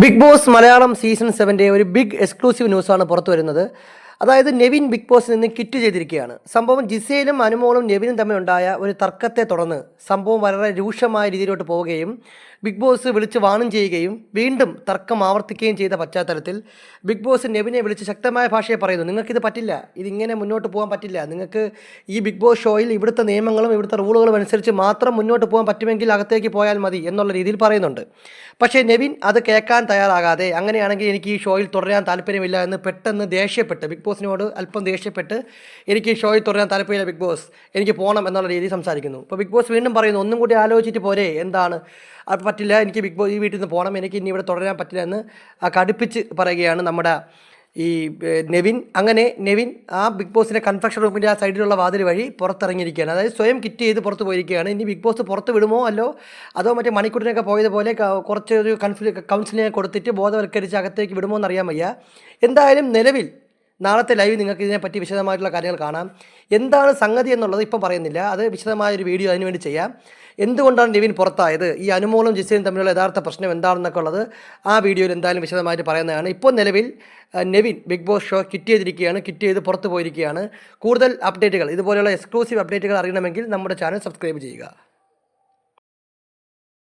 Big boss Malayalam season സെവന്റെ ഒരു big exclusive ന്യൂസാണ് പുറത്തു വരുന്നത്. അതായത് നെവിൻ ബിഗ് ബോസിൽ നിന്ന് കിറ്റ് ചെയ്തിരിക്കുകയാണ്. സംഭവം ജിസയിലും അനുമോളും നെവിനും തമ്മിലുണ്ടായ ഒരു തർക്കത്തെ തുടർന്ന് സംഭവം വളരെ രൂക്ഷമായ രീതിയിലോട്ട് പോവുകയും ബിഗ് ബോസ് വിളിച്ച് വാണം ചെയ്യുകയും വീണ്ടും തർക്കം ആവർത്തിക്കുകയും ചെയ്ത പശ്ചാത്തലത്തിൽ ബിഗ് ബോസ് നെവിനെ വിളിച്ച് ശക്തമായ ഭാഷയെ പറയുന്നു നിങ്ങൾക്കിത് പറ്റില്ല. ഇതിങ്ങനെ മുന്നോട്ട് പോകാൻ പറ്റില്ല. നിങ്ങൾക്ക് ഈ ബിഗ് ബോസ് ഷോയിൽ ഇവിടുത്തെ നിയമങ്ങളും ഇവിടുത്തെ റൂളുകളും അനുസരിച്ച് മാത്രം മുന്നോട്ട് പോകാൻ പറ്റുമെങ്കിൽ അകത്തേക്ക് പോയാൽ മതി എന്നുള്ള രീതിയിൽ പറയുന്നുണ്ട്. പക്ഷേ നെവിൻ അത് കേൾക്കാൻ തയ്യാറാകാതെ അങ്ങനെയാണെങ്കിൽ എനിക്ക് ഈ ഷോയിൽ തുടരാൻ താല്പര്യമില്ല എന്ന് പെട്ടെന്ന് ദേഷ്യപ്പെട്ട് ബിഗ് ബോസിനോട് അല്പം ദേഷ്യപ്പെട്ട് എനിക്ക് ഷോയിൽ തുടരാൻ താല്പര്യമില്ല ബിഗ് ബോസ് എനിക്ക് പോകണം എന്നുള്ള രീതിയിൽ സംസാരിക്കുന്നു. അപ്പോൾ ബിഗ് ബോസ് വീണ്ടും പറയുന്നു ഒന്നും കൂടി ആലോചിച്ചിട്ട് പോരെ എന്താണ്? അത് പറ്റില്ല എനിക്ക് ബിഗ് ബോസ് ഈ വീട്ടിൽ നിന്ന് പോകണം എനിക്ക് ഇനി ഇവിടെ തുടരാൻ പറ്റില്ല എന്ന് കടുപ്പിച്ച് പറയുകയാണ് നമ്മുടെ ഈ നെവിൻ. അങ്ങനെ നെവിൻ ആ ബിഗ് ബോസിന്റെ കൺഫെക്ഷൻ റൂമിന്റെ ആ സൈഡിലുള്ള വാതിൽ വഴി പുറത്തിറങ്ങിയിരിക്കുകയാണ്. അതായത് സ്വയം കിറ്റ് ചെയ്ത് പുറത്ത് പോയിരിക്കുകയാണ്. ഇനി ബിഗ് ബോസ് പുറത്ത് വിടുമോ അല്ലോ? അതോ മറ്റേ മണിക്കുട്ടിനൊക്കെ പോയതുപോലെ കുറച്ച് ഒരു കൺഫ്ലി കൗൺസിലിംഗ് കൊടുത്തിട്ട് ബോധവൽക്കരിച്ച് അകത്തേക്ക് വിടുമോ എന്നറിയാൻ വയ്യ. എന്തായാലും നിലവിൽ നാളത്തെ ലൈവ് നിങ്ങൾക്ക് ഇതിനെപ്പറ്റി വിശദമായിട്ടുള്ള കാര്യങ്ങൾ കാണാം. എന്താണ് സംഗതി എന്നുള്ളത് ഇപ്പോൾ പറയുന്നില്ല. അത് വിശദമായ ഒരു വീഡിയോ അതിനുവേണ്ടി ചെയ്യാം. എന്തുകൊണ്ടാണ് നെവിൻ പുറത്തായത്? ഈ അനുമോളും ജിസയും തമ്മിലുള്ള യഥാർത്ഥ പ്രശ്നം എന്താണെന്നൊക്കെ ഉള്ളത് ആ വീഡിയോയിൽ എന്തായാലും വിശദമായിട്ട് പറയുന്നതാണ്. ഇപ്പോൾ നിലവിൽ Nevin Bigg Boss show quit ചെയ്തിരിക്കുകയാണ് കിറ്റ് ചെയ്ത് പുറത്തു പോയിരിക്കുകയാണ്. കൂടുതൽ അപ്ഡേറ്റുകൾ ഇതുപോലെയുള്ള എക്സ്ക്ലൂസീവ് അപ്ഡേറ്റുകൾ അറിയണമെങ്കിൽ നമ്മുടെ ചാനൽ സബ്സ്ക്രൈബ് ചെയ്യുക.